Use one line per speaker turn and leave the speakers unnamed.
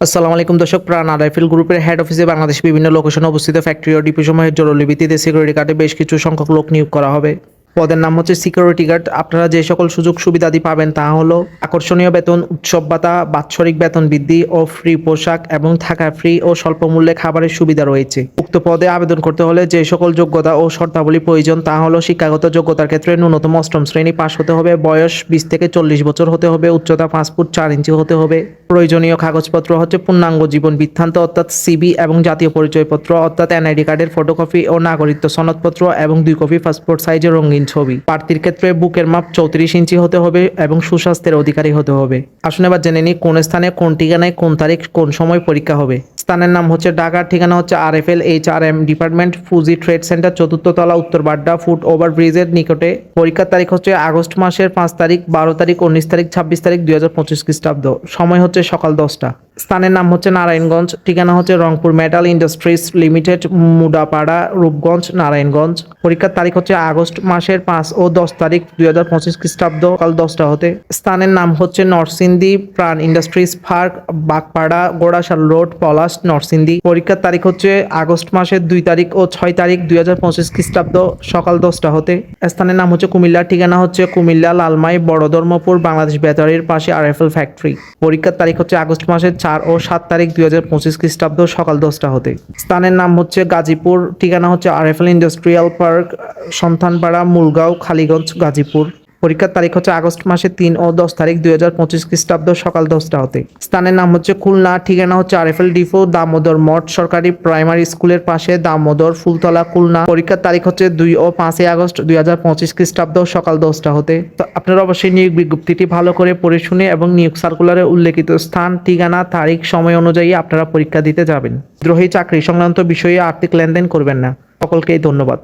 আসসালামু আলাইকুম দর্শক, প্রাণ আরাইফেল গ্রুপের হেড অফিসে বাংলাদেশ বিভিন্ন লোকেশনে অবস্থিত ফ্যাক্টরি ও ডিপো সমূহের জরুরি ভিত্তিতে সিকিউরিটি গার্ডে বেশ কিছু সংখ্যক লোক নিয়োগ করা হবে। পদের নাম হচ্ছে সিকিউরিটি গার্ড আপনারা যে সকল সুযোগ সুবিধাদি পাবেন তা হলো আকর্ষণীয় বেতন, উৎসব ভাতা, বাৎসরিক বেতন বৃদ্ধি ও ফ্রি পোশাক এবং থাকা ফ্রি ও স্বল্প মূল্যে খাবারের সুবিধা রয়েছে। উক্ত পদে আবেদন করতে হলে যে সকল যোগ্যতা ও শর্তাবলী প্রয়োজন তা হলো শিক্ষাগত যোগ্যতার ক্ষেত্রে ন্যূনতম অষ্টম শ্রেণি পাশ হতে হবে, বয়স বিশ থেকে চল্লিশ বছর হতে হবে, উচ্চতা পাঁচ ফুট চার ইঞ্চি হতে হবে। প্রয়োজনীয় কাগজপত্র হচ্ছে পূর্ণাঙ্গ জীবন বৃত্তান্ত, অর্থাৎ সিবি এবং জাতীয় পরিচয়পত্র, অর্থাৎ এনআইডি কার্ডের ফটোকপি ও নাগরিকত্ব সনদপত্র এবং দুই কপি পাসপোর্ট সাইজের রঙিন ছবি। প্রার্থীর ক্ষেত্রে বুকের মাপ চৌত্রিশ ইঞ্চি হতে হবে এবং সুস্বাস্থ্যের অধিকারী হতে হবে। আসুন এবার জেনে নিই কোন স্থানে, কোন ঠিকানায়, কোন তারিখ, কোন সময় পরীক্ষা হবে। স্থানের নাম হচ্ছে ঢাকার ঠিকানা হচ্ছে R F L H R M department Fuji trade centre চতুর্থ তলা উত্তর বাড্ডা ফুট ওভার ব্রিজের নিকটে। পরীক্ষার তারিখ হচ্ছে আগস্ট মাসের পাঁচ তারিখ, বারো তারিখ, উনিশ তারিখ, ছাব্বিশ তারিখ, দুই হাজার পঁচিশ খ্রিস্টাব্দ। সময় হচ্ছে সকাল দশটা। স্থানের নাম হচ্ছে নারায়ণগঞ্জ, ঠিকানা হচ্ছে Rangpur metal industries limited, Murapara, Rupganj, Narayanganj. পরীক্ষার তারিখ হচ্ছে আগস্ট মাসের পাঁচ ও দশ তারিখ দুই হাজার পঁচিশ খ্রিস্টাব্দ কাল দশটা হতে। স্থানের নাম হচ্ছে Narsingdi Pran industries park, Bagpara, Ghorashal road, Palash, Narsingdi. পরীক্ষার তারিখ হচ্ছে আগস্ট মাসের দুই তারিখ ও ছয় তারিখ দুই হাজার পঁচিশ খ্রিস্টাব্দ, সকাল দশটা হতে। স্থানের নাম হচ্ছে কুমিল্লা, ঠিকানা হচ্ছে কুমিল্লা, লালমাই বড়ধর্মপুর বাংলাদেশ ব্যাটারির পাশে আরএফএল ফ্যাক্টরি। পরীক্ষার তারিখ হচ্ছে আগস্ট মাসের চার ও সাত তারিখ দুই হাজার পঁচিশ খ্রিস্টাব্দ সকাল দশটা হতে। স্থানের নাম হচ্ছে গাজীপুর, ঠিকানা হচ্ছে RFL industrial park Santanpara Mulgaon, Khaliganj, Gazipur. পরীক্ষার তারিখ হচ্ছে আগস্ট মাসে তিন ও দশ তারিখ দুই হাজার পঁচিশ খ্রিস্টাব্দ সকাল দশটা হতে। স্থানের নাম হচ্ছে খুলনা, ঠিকানা হচ্ছে R F L depot, Damodar Math সরকারি প্রাইমারি স্কুলের পাশে দামোদর, ফুলতলা, খুলনা। পরীক্ষার তারিখ হচ্ছে দুই ও পাঁচই আগস্ট দুই হাজার পঁচিশ খ্রিস্টাব্দ সকাল দশটা হতে। তো আপনারা অবশ্যই নিয়োগ বিজ্ঞপ্তিটি ভালো করে পড়ে শুনে এবং নিয়োগ সার্কুলারে উল্লেখিত স্থান, ঠিকানা, তারিখ, সময় অনুযায়ী আপনারা পরীক্ষা দিতে যাবেন। দ্রোহী চাকরি সংক্রান্ত বিষয়ে আর্থিক লেনদেন করবেন না। সকলকেই ধন্যবাদ।